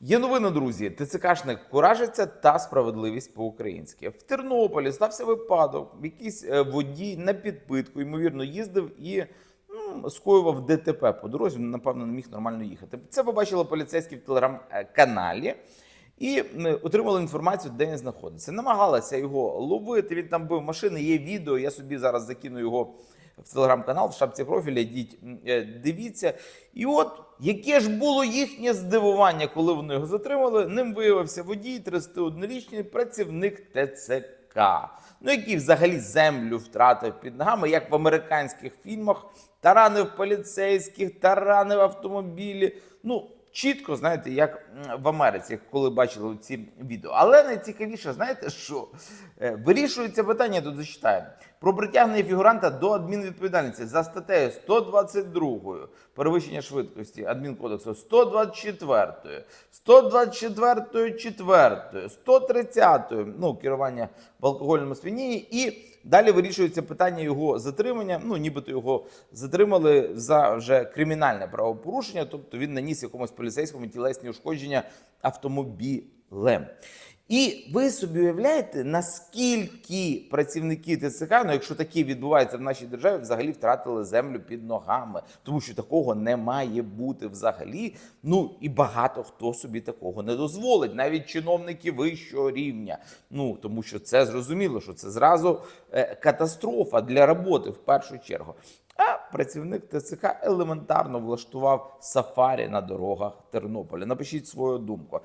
Є новина, друзі. ТЦКшник куражиться та справедливість по-українськи. В Тернополі стався випадок. Якийсь е, водій на підпитку, ймовірно, їздив і ну, скоював ДТП по дорозі. Напевно, не міг нормально їхати. Це побачили поліцейські в телеграм-каналі. І отримали інформацію, де він знаходиться. Намагалася його ловити. Він там бив машини. Є відео. Я собі зараз закину його в телеграм-канал, в шапці профіля. Йдіть, е, дивіться. І от яке ж було їхнє здивування, коли вони його затримали. Ним виявився водій, 31-річний працівник ТЦК. Ну, який взагалі землю втратив під ногами, як в американських фільмах, таранив поліцейських, таранив автомобілі. Ну, чітко, знаєте, як в Америці, коли бачили ці відео. Але найцікавіше, знаєте що? Е, Вирішується питання, тут зачитаю. Про притягнення фігуранта до адмінвідповідальності за статтею 122 перевищення швидкості адмінкодексу 124, 124, 4, 130, ну, керування в алкогольному сп'янінні і Далі вирішується питання його затримання. Ну, нібито його затримали за вже кримінальне правопорушення, тобто він наніс якомусь поліцейському тілесні ушкодження автомобілем. І ви собі уявляєте, наскільки працівники ТЦК, ну якщо такі відбуваються в нашій державі, взагалі втратили землю під ногами, тому що такого не має бути взагалі. Ну і багато хто собі такого не дозволить, навіть чиновники вищого рівня. Ну тому що це зрозуміло, що це зразу е, катастрофа для роботи в першу чергу. А працівник ТЦК елементарно влаштував сафарі на дорогах Тернополя. Напишіть свою думку.